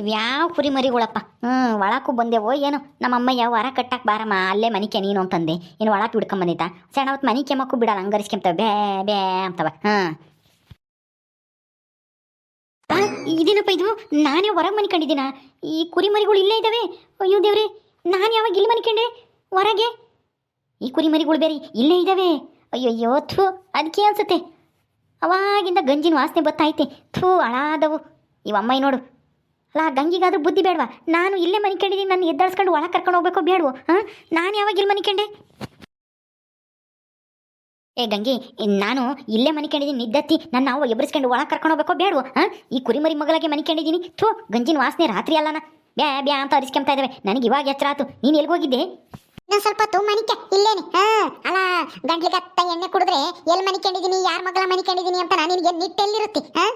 ಇವ್ಯಾವ ಕುರಿ ಮರಿಗಳಪ್ಪ? ಹ್ಞೂ ಒಳಕ್ಕೂ ಬಂದೆವೋ ಏನು. ನಮ್ಮ ಅಮ್ಮಯ್ಯ ಹೊರ ಕಟ್ಟಕ್ಕೆ ಬಾರಮ್ಮ, ಅಲ್ಲೇ ಮನಿಕೆ ನೀನು ಅಂತಂದೆ. ಇನ್ನು ಒಳಕ್ಕೆ ಬಿಡ್ಕೊಂಬಂದಿತ್ತ ಸಣ್ಣ ಹೊತ್ತು ಮನಿ ಕೆಮ್ಮಕ್ಕೂ ಬಿಡಲ್ಲ ಹಂಗರಿಸ್ಕೊಂತವೆ ಬೇ ಬೇ ಅಂತವ. ಹಾಂ. ಇದೇನಪ್ಪ ಇದು? ನಾನೇ ಹೊರಗೆ ಮನಿಕೊಂಡಿದ್ದೀನ ಈ ಕುರಿ ಮರಿಗಳು ಇಲ್ಲೇ ಇದ್ದಾವೆ? ಅಯ್ಯೋ ದೇವ್ರಿ, ನಾನು ಯಾವಾಗ ಇಲ್ಲಿ ಮನಿಕೊಂಡೆ ಹೊರಗೆ? ಈ ಕುರಿ ಮರಿಗಳು ಬೇರೆ ಇಲ್ಲೇ ಇದ್ದಾವೆ. ಅಯ್ಯೋ ಅಯ್ಯೋ ಥೂ ಅದಕ್ಕೆ ಅನ್ಸುತ್ತೆ. ಅವಾಗಿಂದ ಗಂಜಿನ ವಾಸನೆ ಬತ್ತೈತೆ ಥೂ ಹಳಾದವು ಇವಮ್ಮ ನೋಡು ಅಲ್ಲ, ಗಂಗಿಗಾದ್ರೂ ಬುದ್ಧಿ ಬೇಡವಾ? ನಾನು ಇಲ್ಲೇ ಮನಿಕೊಂಡಿದ್ದೀನಿ ನಾನು ಎದ್ದಾಡ್ಸ್ಕೊಂಡು ಒಳಗೆ ಕರ್ಕೊಂಡು ಹೋಗ್ಬೇಕು, ಬೇಡವು? ಹಾಂ? ನಾನು ಯಾವಾಗ ಇಲ್ಲಿ ಮನಿಕೊಂಡೆ ಏ, ಗಂಗಿ ನಾನು ಇಲ್ಲೇ ಮನಿಕೊಂಡಿದ್ದೀನಿ ನಿದ್ದತ್ತಿ. ನನ್ನ ನಾವು ಎಬ್ಬರಿಸ್ಕೊಂಡು ಒಳಗೆ ಕರ್ಕೊಂಡು ಹೋಗ್ಬೇಕು ಬೇಡವೋ? ಹಾಂ? ಈ ಕುರಿಮರಿ ಮಗಳಾಗೆ ಮನಿಕೊಂಡಿದ್ದೀನಿ ಥೂ, ಗಂಜಿನ ವಾಸನೆ ರಾತ್ರಿ ಅಲ್ಲನ. ಬ್ಯಾ ಬ್ಯಾ ಅಂತ ಅರಿಸ್ಕೊಂತಾ ಇದ್ದಾವೆ ನನಗೆ ಇವಾಗ ಎಚ್ಚರ ಆತು. ನೀನು ಎಲ್ಲಿ ಹೋಗಿದ್ದೆ? ಇನ್ನೊಂದ್ ಸ್ವಲ್ಪ ಹೊತ್ತು ಮನಿಕೆ ಇಲ್ಲೇನೆ. ಹಾ? ಅಲ್ಲ ಗಂಟ್ಲಿಗೆ ಅತ್ತ ಎಣ್ಣೆ ಕುಡಿದ್ರೆ ಎಲ್ಲಿ ಮನಿಕೊಂಡಿದ್ದೀನಿ ಯಾರ ಮಗಳ ಮನಿಕೊಂಡಿದ್ದೀನಿ ಅಂತ ನಾನು ನಿನಗೆ ನಿಟ್ಟೆಲ್ಲಿರುತ್ತೆ? ಹಾ?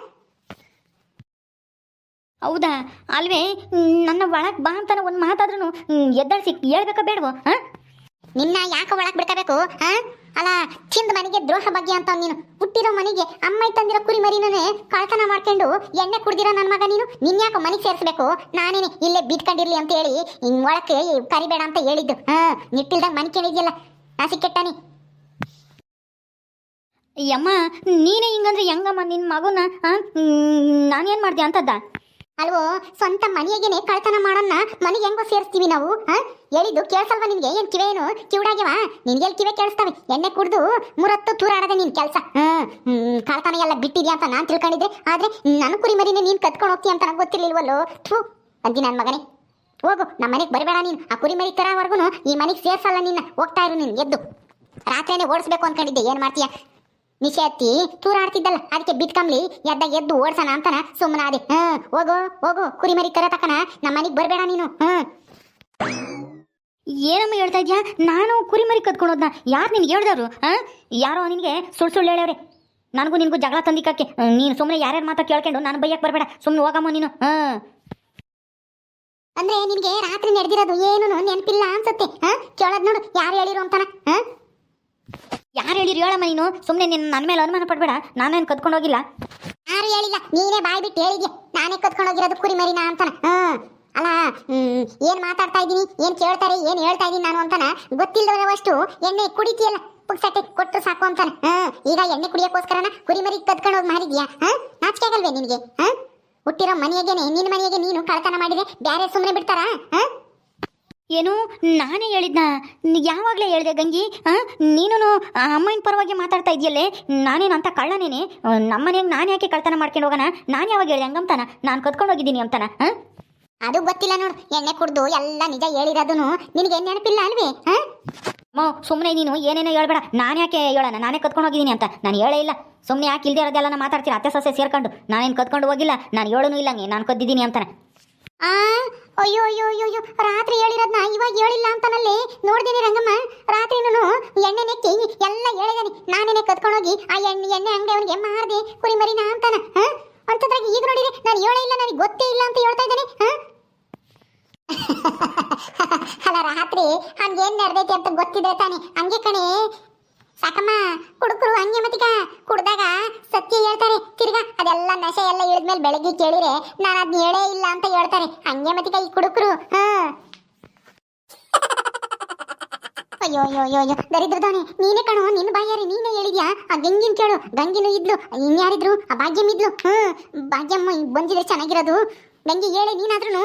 ಹೌದಾ? ಅಲ್ವೇ ನನ್ನ ಒಳಗೆ ಬಾ ಅಂತಾನೆ ಒಂದು ಮಾತಾದ್ರೂ ಎದ್ದಾಡ್ಸಿ ಹೇಳ್ಬೇಕ ಬೇಡವೋ, ಹಾಂ? ನಿನ್ನ ಯಾಕೆ ಒಳಗೆ ಬಿಡ್ಕೋಬೇಕು, ಹಾ? ಅಲ್ಲ, ಚಿಂದ ಮನೆಗೆ ದ್ರೋಹ ಬಗ್ಗೆ ಅಂತ ನೀನು, ಹುಟ್ಟಿರೋ ಮನೆಗೆ ಅಮ್ಮ ತಂದಿರೋ ಕುರಿ ಮರಿನೇ ಕಳ್ತನ ಮಾಡ್ಕೊಂಡು ಎಣ್ಣೆ ಕುಡ್ದಿರೋ ನನ್ನ ಮಗ ನೀನು, ನಿನ್ ಯಾಕೋ ಮನೆಗೆ ಸೇರಿಸ್ಬೇಕು? ನಾನೇನೆ ಇಲ್ಲೇ ಬಿದ್ಕೊಂಡಿರ್ಲಿ ಅಂತ ಹೇಳಿ ಹಿಂಗ್ ಒಳಕ್ಕೆ ಕರಿಬೇಡ ಅಂತ ಹೇಳಿದ್ದು, ಹಾ? ನಿಟ್ಟಿಲ್ದಾಗ ಕೇಳಿದ್ಯಲ್ಲ, ನಾಸಿ ಕೆಟ್ಟನಿ. ಅಮ್ಮ ನೀನೇ ಹಿಂಗಂದ್ರೆ ಹೆಂಗಮ್ಮ ನಿನ್ನ ಮಗುನ ನಾನೇನು ಮಾಡ್ದೆ ಅಂತದ್ದ ಅಲ್ವೋ, ಸ್ವಂತ ಮನೆಯಗೇನೆ ಕಳ್ತನ ಮಾಡೋಣ ಮನೆಗೆ ಹೆಂಗೋ ಸೇರಿಸ್ತೀವಿ ನಾವು ಹೇಳಿದ್ದು ಕೇಳಿಸಲ್ವಾ ನಿನ್ಗೆ? ಏನ್ ಕಿವೆ ಏನು? ಕಿವುಡಾಗ್ಯವ? ನಿನ್ಗೆ ಕಿವೆ ಕೇಳಿಸ್ತವೆ? ಎಣ್ಣೆ ಕುಡ್ದು ಮೂರತ್ತು ತೂರಾಡದೆ ನಿನ್ ಕೆಲಸ. ಹ್ಮ್ ಕಳ್ತನ ಎಲ್ಲ ಬಿಟ್ಟಿದ್ಯಾ ಅಂತ ನಾನ್ ತಿಳ್ಕೊಂಡಿದ್ದೆ. ಆದ್ರೆ ನನ್ನ ಕುರಿ ಮರಿನೇ ನೀನ್ ಕತ್ಕೊಂಡು ಹೋಗ್ತೀಯ ಅಂತ ನಂಗೆ ಗೊತ್ತಿರ್ಲಿಲ್ವಲ್ಲೋ? ಥೂ ಅಂದಿ ನನ್ನ ಮಗನೇ. ಹೋಗು ನಮ್ಮ ಮನೆಗೆ ಬರಬೇಡ ನೀನು. ಆ ಕುರಿ ಮರಿ ತರವರೆಗೂ ಈ ಮನೆಗೆ ಸೇರ್ಸಲ್ಲ ನಿನ್ನ. ಹೋಗ್ತಾ ಇರು ನೀನು, ಎದ್ದು. ರಾತ್ರಿನೇ ಓಡಿಸ್ಬೇಕು ಅನ್ಕೊಂಡಿದ್ದೆ. ಏನ್ ಮಾಡ್ತೀಯ? ನಿಶೆ ಹತ್ತಿ ತೂರಾಡ್ತಿದ್ದಲ್ಲ ಅದಕ್ಕೆ ಬಿತ್ಕಂಬ್ಲಿ ಎದ್ದ ಎದ್ದು ಓಡ್ಸಣ ಅಂತನ ಸುಮ್ಮನಾದೆ ಹ್ಮ್ ಹೋಗು ಹೋಗು ಕುರಿ ಮರಿ ತರ ತಕನ ನಮ್ಮ ಮನೆಗೆ ಬರಬೇಡ ನೀನು ಹ್ಮ್. ಏನಮ್ಮ ಹೇಳ್ತಾ ಇದ್ಯಾ? ನಾನು ಕುರಿಮರಿ ಕದ್ಕೊಂಡೋದ್ನ ಯಾರು ನಿನ್ಗೆ ಹೇಳ್ದವ್ರು ಹಾಂ? ಯಾರೋ ನಿನಗೆ ಸುಳ್ಳು ಸುಳ್ಳು ಹೇಳವ್ರೆ ನನಗೂ ನಿನಗೂ ಜಗಳ ತಂದಿಕ್ಕಕ್ಕೆ ನೀನು ಸುಮ್ಮನೆ ಯಾರ್ಯಾರು ಮಾತಾ ಕೇಳ್ಕೊಂಡು ನಾನು ಬೈಯಕ್ಕೆ ಬರಬೇಡ ಸುಮ್ಮನೆ ಹೋಗಮ್ಮ ನೀನು ಹಾಂ ಅಂದ್ರೆ ನಿನ್ಗೆ ರಾತ್ರಿ ನಡೆದಿರೋದು ಏನು ನೆನಪಿಲ್ಲ ಅನ್ಸುತ್ತೆ ಹಾ ಕೇಳೋದು ನೋಡು ಯಾರು ಹೇಳಿರು ಅಂತಾನ ಹಾ ಯಾರು ಹೇಳಿರಿ ಹೇಳಮ್ಮ ನೀನು. ಸುಮ್ಮನೆ ನಿನ್ನ ನನ್ನ ಮೇಲೆ ಅನುಮಾನ ಪಡಬೇಡ. ನಾನೇನು ಕದ್ಕೊಂಡು ಹೋಗಿಲ್ಲ ಯಾರು ಹೇಳಿಲ್ಲ? ನೀನೇ ಬಾಯ್ ಬಿಟ್ಟು ಹೇಳಿದ್ಯ? ನಾನೇ ಕತ್ಕೊಂಡು ಹೋಗಿರೋದು ಕುರಿ ಮರಿನ ಅಂತಾನ ಹ್ಮ್ ಅಲ್ಲ ಏನು ಮಾತಾಡ್ತಾ ಇದೀನಿ ಏನು ಕೇಳ್ತಾರೆ? ಏನು ಹೇಳ್ತಾ ಇದೀನಿ ನಾನು ಅಂತಾನ? ಗೊತ್ತಿಲ್ಲದವಷ್ಟು ಎಣ್ಣೆ ಕುಡಿತೀಯಲ್ಲ. ಪುಕ್ಸಟ್ಟೆ ಕೊಟ್ಟು ಸಾಕು ಅಂತಾನ? ಹ್ಮ್ ಈಗ ಎಣ್ಣೆ ಕುಡಿಯೋಕ್ಕೋಸ್ಕರನ ಕುರಿ ಮರಿ ಕತ್ಕೊಂಡು ಹೋಗಿ ಮಾರಿದ್ಯಾ? ಹಾ? ನಾಚಿಕೆ ಆಗಲ್ವೇ ನಿನಗೆ? ಹಾ? ಹುಟ್ಟಿರೋ ಮನೆಯಾಗೇನೆ, ನಿನ್ನ ಮನೆಯಾಗೆ ನೀನು ಕಳ್ತನ ಮಾಡಿದೆ. ಬ್ಯಾರೆ ಸುಮ್ಮನೆ ಬಿಡ್ತಾರಾ? ಹಾ? ಏನು? ನಾನೇ ಹೇಳಿದ್ನ? ಯಾವಾಗಲೇ ಹೇಳಿದೆ ಗಂಗಿ? ಹಾ ನೀನು ಅಮ್ಮನ ಪರವಾಗಿ ಮಾತಾಡ್ತಾ ಇದೆಯಲ್ಲೇ ನಾನೇನು ಅಂತ ಕಳ್ಳನೇನೆ? ನಮ್ಮನೆಗೆ ನಾನು ಯಾಕೆ ಕಳ್ತನ ಮಾಡ್ಕೊಂಡು ಹೋಗೋಣ? ನಾನು ಯಾವಾಗ ಹೇಳಿದೆ? ಹಂಗಂತಾನ ನಾನು ಕತ್ಕೊಂಡು ಹೋಗಿದ್ದೀನಿ ಅಂತಾನ ಹಾಂ ಅದು ಗೊತ್ತಿಲ್ಲ ನೋಡು. ಎಣ್ಣೆ ಕುಡ್ದು ಎಲ್ಲ ನಿಜ ಹೇಳಿರೋದನು ನಿನಗೆ ನೆನಪಿಲ್ಲ ಅಲ್ವೇ ಹಾ ಮೋ ಸುಮ್ಮನೆ ನೀನು ಏನೇನೋ ಹೇಳ್ಬೇಡ. ನಾನು ಯಾಕೆ ಹೇಳೋಣ? ನಾನೇ ಕತ್ಕೊಂಡು ಹೋಗಿದ್ದೀನಿ ಅಂತ. ನಾನು ಹೇಳೇ ಇಲ್ಲ. ಸುಮ್ಮನೆ ಯಾಕೆ ಇಲ್ದೇ ಇರೋದೆಲ್ಲ ಮಾತಾಡ್ತೀರಾ? ಅತ್ತೆ ಸೊಸೆ ಸೇರ್ಕೊಂಡು. ನಾನೇನು ಕತ್ಕೊಂಡು ಹೋಗಿಲ್ಲ. ನಾನು ಹೇಳೋನು ಇಲ್ಲ ನಾನು ಕದ್ದಿದ್ದೀನಿ ಅಂತಾನೆ. ಆ, ಅಯ್ಯೋ ಅಯ್ಯೋ ಅಯ್ಯೋ ಅಯ್ಯೋ, ರಾತ್ರಿ ಹೇಳಿರೋದ್ನ ಇವಾಗ ಹೇಳಿಲ್ಲ ಅಂತಾನಲ್ಲಿ? ನೋಡ್ದೇನೆ ರಂಗಮ್ಮ. ರಾತ್ರಿನೂ ಎಣ್ಣೆ ನೆಕ್ಕಿ ಎಲ್ಲ ಹೇಳಿದಾನೆ. ನಾನೇನೆ ಕತ್ಕೊಂಡೋಗಿ ಆ ಎಣ್ಣೆ ಎಣ್ಣೆ ಅಂಗಡಿ ಅವನಿಗೆ ಮಾರ್ದೆ ಕುರಿ ಮರಿನ ಅಂತಾನ ಈಗ ನೋಡಿದ್ರೆ ನಾನು ಹೇಳೇ ಇಲ್ಲ, ನನಗೆ ಗೊತ್ತೇ ಇಲ್ಲ ಅಂತ ಹೇಳ್ತಾ ಇದ್ದಾನೆ ಅಲ್ಲ, ರಾತ್ರಿ ಹಂಗೇನ್ ನಡೆದೈತಿ ಅಂತ ಗೊತ್ತಿದೆ ತಾನೆ. ಹಂಗೆ ಕಣೆ ಸಾಕಮ್ಮ, ಕುಡುಕರು ಹಂಗೆ ಮತ್ತಿಗ. ಕುಡ್ದಾಗ ಸತ್ಯ ಹೇಳ್ತಾರೆ. ತಿರ್ಗಾ ಅದೆಲ್ಲ ನಶೆ ಎಲ್ಲ ಇಳಿದ್ಮೇಲೆ ಬೆಳಗ್ಗೆ ಕೇಳಿದ್ರೆ ನಾನು ಅದ್ನ ಹೇಳೇ ಇಲ್ಲ ಅಂತ ಹೇಳ್ತಾರೆ. ಹಂಗೆ ಮತ್ತಿಗ ಈ ಕುಡುಕರು, ಹಾ. ಅಯ್ಯೋ ಅಯ್ಯೋ ಅಯ್ಯೋ ಅಯ್ಯೋ ದರಿದ್ರದವನೆ ನೀನೇ ಕಣೋ ನಿನ್ನ ಬಾಯಾರಿ, ನೀನೇ ಹೇಳಿದ್ಯಾ? ಆ ಗಂಗಿನ ಕೇಳು ಗಂಗಿನೂ ಇದ್ಲು ಇನ್ಯಾರಿದ್ರು ಆ ಭಾಗ್ಯಮ್ಮ ಇದ್ಲು, ಹ್ಮ್. ಭಾಗ್ಯಮ್ಮ ಬಂದಿದ್ರೆ ಚೆನ್ನಾಗಿರೋದು. ಗಂಗಿ, ಹೇಳಿ ನೀನಾದ್ರೂ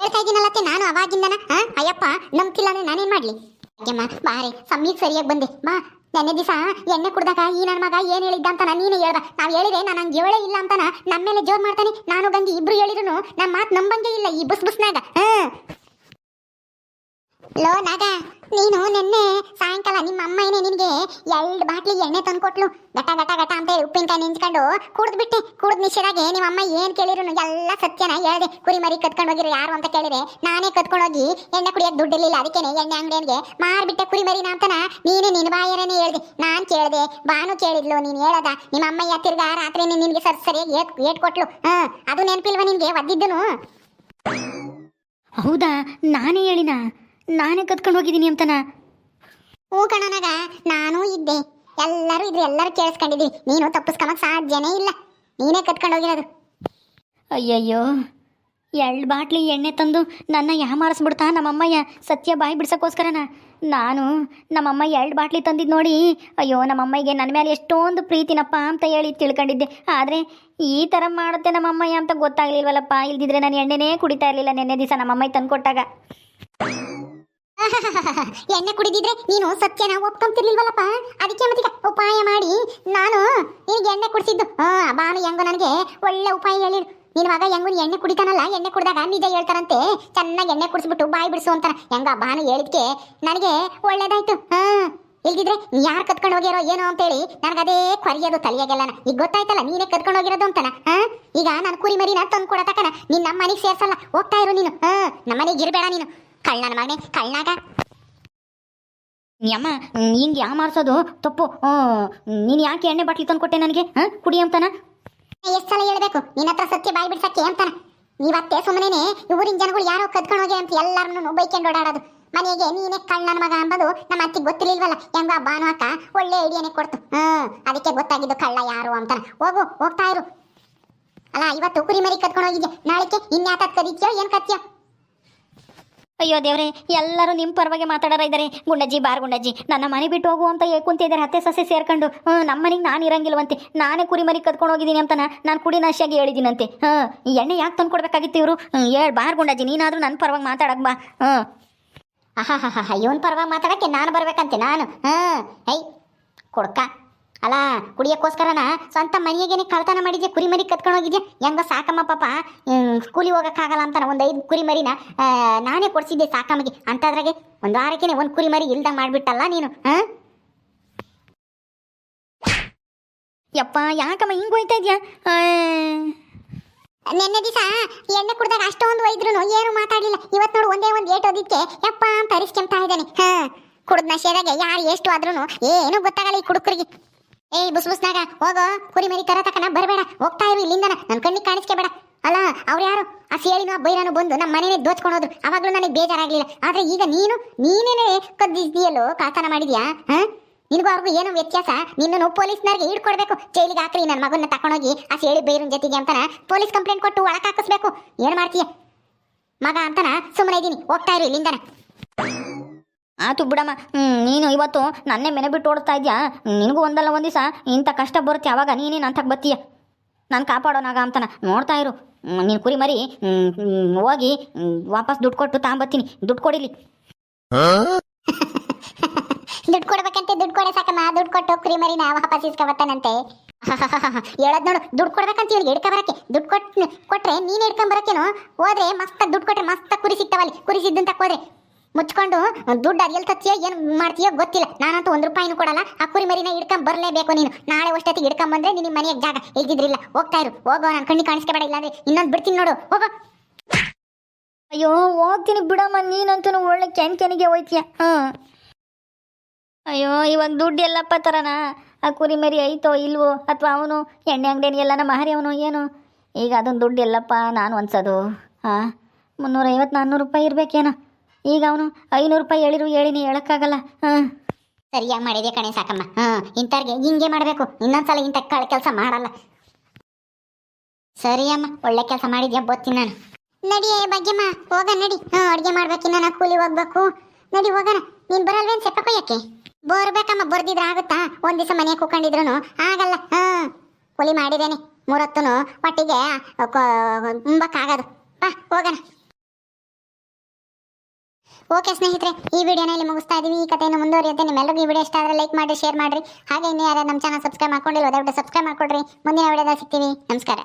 ಹೇಳ್ತಾ ಇದ್ದೀನಲ್ಲತ್ತೆ ನಾನು ಅವಾಗಿಂದನ, ಹಾ, ಅಯ್ಯಪ್ಪ, ನಂಬ್ತಿಲ್ಲ ಅಂದ್ರೆ ನಾನೇನ್ ಮಾಡ್ಲಿ? ಭಾಗ್ಯಮ್ಮ, ಬಾರೆ ಸಮೀಕ್ ಸರಿಯಾಗಿ ಬಂದೆ. ಬಾ ನೆನ್ನೆ ದಿವಸ ಎಣ್ಣೆ ಕುಡ್ದಾಗ ಈ ನನ್ನ ಮಗ ಏನ್ ಹೇಳಿದ್ದ ಅಂತ ನೀನೇ ಹೇಳ್ದ. ನಾವ್ ಹೇಳಿದ್ರೆ ನಾನು ಹಂಗೆ ಹೇಳೇ ಇಲ್ಲ ಅಂತಾನ ನಮ್ಮ ಮೇಲೆ ಜೋರ್ ಮಾಡ್ತಾನೆ. ನಾನು ಗಂಗಿ ಇಬ್ರು ಹೇಳಿದ್ರು ನಮ್ಮ ಮಾತು ನಂಬಂಗೆ ಇಲ್ಲ ಈ ಬಸ್ ಬಸ್ನಾಗ. ಹಾ ಲೋ, ನಾಗ, ನೀನು ನಿನ್ನೆ ಸಾಯಂಕಾಲ ನಿಮ್ಮ ಅಮ್ಮ ಏನೇ ನಿನಗೆ ಎರಡು ಬಾಟ್ಲಿ ಎಣ್ಣೆ ತಂದ್ಕೊಟ್ಲು. ಗಟ ಗಟ ಗಟ ಅಂತ ಉಪ್ಪಿನಕಾಯಿ ನಿಂತ್ಕೊಂಡು ಕುಡ್ದು ಬಿಟ್ಟೆ. ಕುಡ್ದು ನಿಶ್ಚಯದಾಗೆ ನಿಮ್ಮ ಅಮ್ಮ ಏನು ಕೇಳಿರು ಎಲ್ಲ ಸತ್ಯನ ಹೇಳಿದೆ. ಕುರಿ ಮರಿ ಕತ್ಕೊಂಡು ಹೋಗಿರೋ ಯಾರು ಅಂತ ಕೇಳಿದೆ ನಾನೇ ಕತ್ಕೊಂಡು ಹೋಗಿ ಎಣ್ಣೆ ಕುಡಿಯೋಕೆ ದುಡ್ಡಿರಲಿಲ್ಲ ಅದಕ್ಕೇನೆ ಎಣ್ಣೆ ಅಂಗಡಿಯನ್ಗೆ ಮಾರ್ಬಿಟ್ಟೆ ಕುರಿ ಮರಿನ ಅಂತನ ನೀನು ನಿನ್ನ ಬಾಯರನೇ ಹೇಳ್ದೆ. ನಾನು ಕೇಳಿದೆ, ಬಾನು ಕೇಳಿದ್ಲು, ನೀನು ಹೇಳದ. ನಿಮ್ಮ ಅಮ್ಮಯ್ಯ ತಿರ್ಗಾ ರಾತ್ರಿ ನಿನಗೆ ಸರಿ, ಸರಿಯಾಗಿ ಏಟ್ ಏಟ್ ಕೊಟ್ಲು ಹಾಂ, ಅದು ನೆನಪಿಲ್ವಾ ನಿನಗೆ, ಒದ್ದಿದ್ದನು? ಹೌದಾ, ನಾನೇ ಹೇಳಿನ? ನಾನೇ ಕತ್ಕೊಂಡು ಹೋಗಿದ್ದೀನಿ ಅಂತನ? ಹ್ಞೂ ಕಣನಾಗ ನಾನು ಇದ್ದೆ. ಎಲ್ಲರೂ ಇದ್ರು ಎಲ್ಲರೂ ಕೇಳಿಸ್ಕೊಂಡಿದ್ವಿ ನೀನು ತಪ್ಪಿಸ್ಕೊಳಕ್ ಸಾಧ್ಯನೇ ಇಲ್ಲ. ನೀನೇ ಕತ್ಕೊಂಡು ಹೋಗಿರೋದು. ಅಯ್ಯಯ್ಯೋ ಎರಡು ಬಾಟ್ಲಿ ಎಣ್ಣೆ ತಂದು ನನ್ನ ಯಾಮಾರಿಸ್ಬಿಡ್ತಾ ನಮ್ಮಮ್ಮಯ್ಯ ಸತ್ಯ ಬಾಯಿ ಬಿಡ್ಸೋಕ್ಕೋಸ್ಕರನ? ನಾನು ನಮ್ಮಮ್ಮ ಎರಡು ಬಾಟ್ಲಿ ತಂದಿದ್ದು ನೋಡಿ ಅಯ್ಯೋ ನಮ್ಮಮ್ಮಗೆ ನನ್ನ ಮೇಲೆ ಎಷ್ಟೊಂದು ಪ್ರೀತಿನಪ್ಪ ಅಂತ ಹೇಳಿ ತಿಳ್ಕೊಂಡಿದ್ದೆ. ಆದರೆ ಈ ಥರ ಮಾಡುತ್ತೆ ನಮ್ಮಮ್ಮಯ್ಯ ಅಂತ ಗೊತ್ತಾಗ್ಲಿಲ್ವಲ್ಲಪ್ಪ. ಇಲ್ದಿದ್ರೆ ನಾನು ಎಣ್ಣೆನೇ ಕುಡಿತಾ ಇರಲಿಲ್ಲ ನೆನ್ನೆ ದಿವಸ ನಮ್ಮಮ್ಮಯ್ಯ ತಂದು ಕೊಟ್ಟಾಗ ಎಣ್ಣೆ ಕುಡಿದಿದ್ರೆ ನೀನು ಸತ್ಯನ ಒಪ್ಕೊಂತಿರ್ಲಿಲ್ವಲ್ಲಪ್ಪ? ಅದಕ್ಕೆ ಮತ್ತೀಗ ಉಪಾಯ ಮಾಡಿ. ನಾನು ನಿನಗೆ ಎಣ್ಣೆ ಕುಡಿಸಿದ್ದು. ಬಾನು ಹೆಂಗೋ ನನಗೆ ಒಳ್ಳೆ ಉಪಾಯ ಹೇಳಿರು. ನಿನ್ ಮಗ ಹೆಂಗು ಎಣ್ಣೆ ಕುಡಿತಾನಲ್ಲ, ಎಣ್ಣೆ ಕುಡಿದಾಗ ನಿಜ ಹೇಳ್ತಾರಂತೆ. ಚೆನ್ನಾಗಿ ಎಣ್ಣೆ ಕುಡಿಸ್ಬಿಟ್ಟು ಬಾಯಿ ಬಿಡಿಸು ಅಂತಾರ ಹೆಂಗ ಬಾನು ಹೇಳಿದ್ಕೆ ನನಗೆ ಒಳ್ಳೇದಾಯ್ತು. ಹಾ ಇಲ್ದಿದ್ರೆ ಯಾರು ಕತ್ಕೊಂಡು ಹೋಗಿರೋ ಏನೋ ಅಂತೇಳಿ ನನಗದೇ ಕೊರಿಯೋದು ತಲೆಯಾಗೆಲ್ಲನ. ಈಗ ಗೊತ್ತಾಯ್ತಲ್ಲ ನೀನೇ ಕತ್ಕೊಂಡು ಹೋಗಿರೋದು ಅಂತನ? ಹಾ ಈಗ ನಾನು ಕುರಿ ಮರಿನ ತಂದು ಕೊಡತಕ್ಕನ ನಿನ್ನ ಮನೆಗೆ ಸೇರ್ಸಲ್ಲ. ಹೋಗ್ತಾ ಇರು ನೀನು. ಹಾ ನಮ್ಮ ಮನೆಗೆ ಇರಬೇಡ ನೀನು. ಕಳ್ಳನ ಮಗನೇ ಕಳ್ಳನಾಗ ಅಮ್ಮ ನಿಂಗೆ ಯಾ ಮಾಡ್ಸೋದು? ತಪ್ಪು. ನೀನು ಯಾಕೆ ಎಣ್ಣೆ ಬಾಟ್ಲಿ ತಂದು ಕೊಟ್ಟೆ ನನಗೆ? ಹಾಂ ಕುಡಿ ಅಂತಾನ? ಎಷ್ಟು ಸಲ ಹೇಳ್ಬೇಕು? ನಿನ್ನ ಹತ್ರ ಸತ್ಯ ಬಾಯಿ ಬಿಡ್ಸಕ್ಕೆ ಅಂತಾನ? ಇವತ್ತೇ ಸುಮ್ಮನೆ ಊರಿನ ಜನಗಳು ಯಾರೋ ಕದ್ಕೊಂಡು ಹೋಗಿ ಅಂತ ಎಲ್ಲರನ್ನು ಬೈಕೊಂಡು ಓಡಾಡೋದು. ಮನೆಗೆ ನೀನೇ ಕಳ್ಳನ ಮಗ ಅಂಬದು ನಮ್ಮ ಅತ್ತಿಗೆ ಗೊತ್ತಿರ್ಲಿಲ್ವಲ್ಲ? ಹೆಂಗ ಬಾನು ಅಕ್ಕ ಒಳ್ಳೆ ಐಡಿಯಾನೇ ಕೊಡ್ತು. ಹ್ಮ್ ಅದಕ್ಕೆ ಗೊತ್ತಾಗಿದ್ದು ಕಳ್ಳ ಯಾರು ಅಂತಾನ. ಹೋಗು ಹೋಗ್ತಾ ಇರು. ಅಲ್ಲ ಇವತ್ತು ಕುರಿ ಮರಿ ಕದ್ಕೊಂಡು ಹೋಗಿದ್ದೆ ನಾಳೆಗೆ ಇನ್ಯಾತ ಕದಿತ್ಯೋ ಏನ್ ಕತ್ಯೋ ಅಯ್ಯೋ ದೇವ್ರೆ, ಎಲ್ಲರೂ ನಿಮ್ಮ ಪರವಾಗಿ ಮಾತಾಡೋರ ಇದ್ದಾರೆ ಗುಂಡಜ್ಜಿ, ಬಾರ್ ಗುಂಡಜ್ಜಿ, ನನ್ನ ಮನೆ ಬಿಟ್ಟು ಹೋಗು ಅಂತ ಕುಂತಿದ್ದಾರೆ ಹತ್ತೆ ಸೊಸೆ ಸೇರ್ಕೊಂಡು. ಹ್ಞೂ ನಮ್ಮ ಮನೆಗೆ ನಾನು ಇರಂಗಿಲ್ವಂತೆ. ನಾನೇ ಕುರಿ ಕದ್ಕೊಂಡು ಹೋಗಿದ್ದೀನಿ ಅಂತ ನಾನು ಕುಡಿ ನಾಶಿಯಾಗಿ ಹೇಳಿದ್ದೀನಂತೆ. ಹಾಂ ಎಣ್ಣೆ ಯಾಕೆ ತಂದು ಕೊಡ್ಬೇಕಾಗಿತ್ತು ಇವರು? ಹೇಳ್ ಬಾರ್ ಗುಂಡಜ್ಜಿ, ನೀನಾದರೂ ನನ್ನ ಪರವಾಗಿ ಮಾತಾಡಕ್ ಬಾ. ಹಾಂ ಹಾ ಇವನ್ ಪರವಾಗಿ ಮಾತಾಡಕ್ಕೆ ನಾನು ಬರ್ಬೇಕಂತೆ, ನಾನು. ಹ್ಮ್ ಐ ಕೊಡ್ಕ. ಅಲ್ಲ ಕುಡಿಯೋಕ್ಕೋಸ್ಕರನ? ಸ್ವಂತ ಮನೆಯಾಗೇನೆ ಕಳ್ತನ ಮಾಡಿದ್ಯಾ, ಕುರಿ ಮರಿ ಕತ್ಕೊಂಡು ಹೋಗಿದ್ಯಾ? ಹೆಂಗ ಸಾಕಮ್ಮ ಪಾಪ ಸ್ಕೂಲಿಗೆ ಹೋಗಕ್ಕಾಗಲ್ಲ ಅಂತಾನ ಒಂದು ಐದು ಕುರಿ ಮರಿನ ನಾನೇ ಕೊಡ್ಸಿದ್ದೆ ಸಾಕಮ್ಮಗೆ. ಅಂತದ್ರಾಗೆ ಒಂದು ವಾರಕ್ಕೇನೆ ಒಂದು ಕುರಿ ಮರಿ ಇಲ್ದಂಗೆ ಮಾಡ್ಬಿಟ್ಟಲ್ಲ ನೀನು, ಹಾ? ಯಪ್ಪ, ಯಾಕಮ್ಮ ಹಿಂಗೆ ಹೋಯ್ತಾ ಇದೆಯಾ? ನಿನ್ನೆ ದಿವಸ ಎಣ್ಣೆ ಕುಡ್ದಾಗ ಅಷ್ಟೊಂದು ಒಯ್ದ್ರು ಏನು ಮಾತಾಡಲಿಲ್ಲ. ಇವತ್ತು ನೋಡು ಒಂದೇ ಒಂದು ಏಟ್ ಓದಿದ್ಕೆ. ಯಪ್ಪ, ಅಂತ ಅರಿಸ್ಕೊಂತಾ ಇದ್ದಾನೆ. ಹಾಂ, ಕುಡ್ದ ನಶೆದಾಗ ಯಾರು ಎಷ್ಟು ಆದ್ರೂ ಏನು ಗೊತ್ತಾಗಲ್ಲ ಈ ಕುಡುಕರಿಗೆ. ಏಯ್, ಬುಸ್ ಬುಸ್ನಾಗ, ಹೋಗೋ ಕುರಿ ಮರಿ ತರ ಬರಬೇಡ, ಹೋಗ್ತಾ ಇರು ಇಲ್ಲಿಂದ ನನ್ನ ಕಣ್ಣಿಗೆ ಕಾಣಿಸ್ಕೋಬೇಡ ಅಲ್ಲ, ಅವ್ರು ಯಾರು? ಆ ಸೇಳಿನ ಬೈರನು ಬಂದು ನಮ್ಮ ಮನೇನೆ ದೋಚ್ಕೊಂಡು ಅವಾಗಲೂ ನನಗೆ ಬೇಜಾರಾಗ್ಲಿಲ್ಲ. ಆದ್ರೆ ಈಗ ನೀನು, ನೀನೇನೆ ಕದ್ದಿದ್ಯಲ್ಲೋ ಕಾತನ ಮಾಡಿದ್ಯಾ? ನಿನಗೂ ಅವ್ರಿಗೂ ಏನೋ ವ್ಯತ್ಯಾಸ? ನಿನ್ನನ್ನು ಪೊಲೀಸ್ನವ್ರಿಗೆ ಹಿಡ್ಕೊಡ್ಬೇಕು. ಜೈಲಿಗೆ ಹಾಕ್ರಿ ನನ್ನ ಮಗನ್ನ ತಕೊಂಡೋಗಿ ಆ ಸೇಳಿ ಬೈರನ್ ಜೊತೆಗೆ ಅಂತಾನ ಪೊಲೀಸ್ ಕಂಪ್ಲೇಂಟ್ ಕೊಟ್ಟು ಒಳಕಾಕಿಸ್ಬೇಕು ಏನ್ ಮಾಡ್ತೀಯ? ಮಗ ಅಂತಾನ ಸುಮ್ಮನೆ ಇದೀನಿ. ಹೋಗ್ತಾ ಇರು ಇಲ್ಲಿಂದನ. ಆತು ಬಿಡಮ್ಮ ನೀನು ಇವತ್ತು ನನ್ನೇ ಮನೆ ಬಿಟ್ಟು ಓಡ್ತಾ ಇದೆಯಾ? ನಿನಗೂ ಒಂದಲ್ಲ ಒಂದು ದಿವಸ ಇಂಥ ಕಷ್ಟ ಬರುತ್ತೆ ಯಾವಾಗ ನೀನೇನು ಅಂತಕ್ಕೆ ಬತ್ತೀಯ ನಾನು ಕಾಪಾಡೋನಾಗ ಅಂತನ, ನೋಡ್ತಾ ಇರು. ನೀನು ಕುರಿ ಮರಿ ಹೋಗಿ ವಾಪಸ್ ದುಡ್ಡು ಕೊಟ್ಟು ತಗೊಂಬತ್ತೀನಿ ದುಡ್ಡು ಕೊಡಿಲಿ. ದುಡ್ಡು ಕೊಡ್ಬೇಕಂತೆ, ದುಡ್ಡು ಕೊಡ ಸಾಕಮ್ಮ. ದುಡ್ಡು ಕೊಟ್ಟು ಕುರಿ ಮರಿನ ವಾಪಸ್ ಇಸ್ಕೊಬತ್ತಾನಂತೆ. ಹೇಳದ್ ನೋಡು, ದುಡ್ಡು ಕೊಡ್ಬೇಕಂತ ಇವ್ರಿಗೆ ಹಿಡ್ಕ ಬರಕ್ಕೆ. ದುಡ್ಡು ಕೊಟ್ಟು ಕೊಟ್ರೆ ನೀನು ಹಿಡ್ಕೊಂಡ್ ಬರಕ್ಕೇನು? ಹೋದ್ರೆ ಮಸ್ತ್ ದುಡ್ಡು ಕೊಟ್ರೆ ಮಸ್ತ್ ಕುರಿ ಸಿಗ್ತಾವಲ್ಲಿ. ಕುರಿ ಸಿದ್ದಂತ ಹೋದ್ರೆ ಮುಚ್ಕೊಂಡು ದುಡ್ಡು ಅರಿಯಲ್ ತತ್ತೀಯೋ ಏನು ಮಾಡ್ತೀಯೋ ಗೊತ್ತಿಲ್ಲ. ನಾನಂತೂ ಒಂದು ರೂಪಾಯಿನೂ ಕೊಡಲ್ಲ. ಆ ಕುರಿ ಮರಿನ ಇಡ್ಕೊಂಡ್ ಬರಲೇಬೇಕು ನೀನು. ನಾಳೆ ಅಷ್ಟೊತ್ತಿಗೆ ಇಡ್ಕೊಂಡ್ ಬಂದ್ರೆ ನಿನ್ನ ಮನೆಯ ಜಾಗ ಇಲ್ದಿದ್ರಿಲ್ಲ. ಹೋಗ್ತಾ ಇರು. ಹೋಗೋ, ನಾನು ಕಣ್ಣಿ ಕಾಣಿಸ್ಕೋಬೇಡ. ಇಲ್ಲಾಂದ್ರೆ ಇನ್ನೊಂದು ಬಿಡ್ತೀನಿ ನೋಡು. ಹೋಗೋ. ಅಯ್ಯೋ, ಹೋಗ್ತೀನಿ ಬಿಡಮ್ಮ. ನೀನಂತೂ ಒಳ್ಳೆ ಕೆನ್ ಕೆನಿಗೆ ಹೋಯ್ತೀಯ. ಹಾಂ. ಅಯ್ಯೋ ಇವಾಗ ದುಡ್ಡು ಎಲ್ಲಪ್ಪ ತರನ? ಆ ಕುರಿ ಮರಿ ಐತೋ ಇಲ್ವೋ? ಅಥವಾ ಅವನು ಎಣ್ಣೆ ಅಂಗಡಿ ಎಲ್ಲನ ಮಾರಿ ಅವನು ಏನು? ಈಗ ಅದೊಂದು ದುಡ್ಡು ಎಲ್ಲಪ್ಪ, ನಾನು ಅನ್ಸೋದು ಹಾಂ. ಮುನ್ನೂರೈವತ್ತು ನಾನ್ನೂರು ರೂಪಾಯಿ ಇರಬೇಕೇನೋ? ಈಗ ಅವನು ಐನೂರು ರೂಪಾಯಿ ಹೇಳಿರು ಹೇಳಿನಿ ಹೇಳಕ್ಕಾಗಲ್ಲ. ಹಾಂ. ಸರಿಯಾಗಿ ಮಾಡಿದೆ ಕಣೆ ಸಾಕಮ್ಮ. ಹ್ಮ್ ಇಂಥವ್ರಿಗೆ ಹಿಂಗೆ ಮಾಡಬೇಕು. ಇನ್ನೊಂದ್ಸಲ ಇಂಥ ಕಳ ಕೆಲಸ ಮಾಡಲ್ಲ. ಸರಿ ಅಮ್ಮ ಒಳ್ಳೆ ಕೆಲಸ ಮಾಡಿದ್ಯಾ? ಬೋತೀನಿ ನಾನು. ನಡಿಯೇ ಭಾಗ್ಯಮ್ಮ, ಹೋಗ ನಡಿ. ಹಾ, ಅಡುಗೆ ಮಾಡ್ಬೇಕಿನ್ನ ನಾ ಕೂಲಿ ಹೋಗ್ಬೇಕು. ನಡಿ ಹೋಗೋಣ. ನೀನ್ ಬರಲ್ವೇನ್ ಸೆಪ್ಪ ಕೊಯ್ಯಕ್ಕೆ? ಬರ್ಬೇಕಮ್ಮ, ಬರ್ದಿದ್ರೆ ಆಗುತ್ತಾ? ಒಂದ್ ದಿವಸ ಮನೆ ಕೂಕೊಂಡಿದ್ರು ಆಗಲ್ಲ. ಹಾ. ಕೂಲಿ ಮಾಡಿದೇನೆ. ಮೂರೊತ್ತುನು ಒಟ್ಟಿಗೆ ಮುಂಬಕ್ಕಾಗದು ಬಾ, ಹೋಗೋಣ. ಓಕೆ ಸ್ನೇಹಿತರೆ, ಈ ವಿಡಿಯೋನ ಇಲ್ಲಿ ಮುಗಿಸ್ತಾ ಇದ್ದೀವಿ ಈ ಕಥೆಯನ್ನು ಮುಂದುವರಿಯುತ್ತೆ. ನಿಮ್ಮೆಲ್ಲರಿಗೂ ಈ ವಿಡಿಯೋ ಇಷ್ಟ ಆದರೆ ಲೈಕ್ ಮಾಡಿ ಶೇರ್ ಮಾಡಿರಿ. ಹಾಗೆ ಇನ್ನೂ ಯಾರು ನಮ್ಮ ಚಾನಲ್ ಸಬ್ಸ್ಕ್ರೈಬ್ ಮಾಡ್ಕೊಂಡಿಲ್ಲ ದಯವಿಟ್ಟು ಸಬ್ಸ್ಕ್ರೈಬ್ ಮಾಡ್ಕೊಡ್ರಿ. ಮುಂದಿನ ವಿಡಿಯೋದಲ್ಲಿ ಸಿಗ್ತೀವಿ. ನಮಸ್ಕಾರ.